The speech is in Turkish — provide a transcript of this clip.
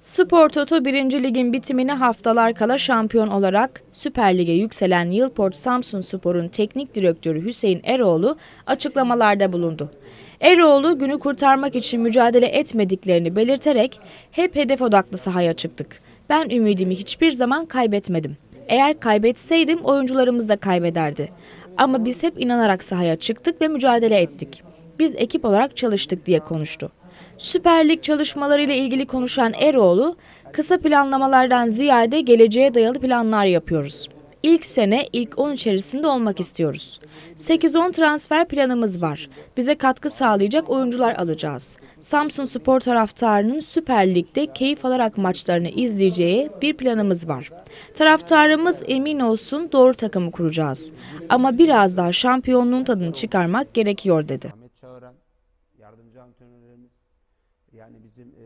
Spor Toto 1. Lig'in bitimine haftalar kala şampiyon olarak Süper Lig'e yükselen Yılport Samsun Spor'un teknik direktörü Hüseyin Eroğlu açıklamalarda bulundu. Eroğlu günü kurtarmak için mücadele etmediklerini belirterek hep hedef odaklı sahaya çıktık. Ben ümidimi hiçbir zaman kaybetmedim. Eğer kaybetseydim oyuncularımız da kaybederdi. Ama biz hep inanarak sahaya çıktık ve mücadele ettik. Biz ekip olarak çalıştık diye konuştu. Süper Lig çalışmalarıyla ilgili konuşan Eroğlu, kısa planlamalardan ziyade geleceğe dayalı planlar yapıyoruz. İlk sene ilk 10 içerisinde olmak istiyoruz. 8-10 transfer planımız var. Bize katkı sağlayacak oyuncular alacağız. Samsun Spor taraftarının Süper Lig'de keyif alarak maçlarını izleyeceği bir planımız var. Taraftarımız emin olsun doğru takımı kuracağız. Ama biraz daha şampiyonluğun tadını çıkarmak gerekiyor dedi. Yani bizim e,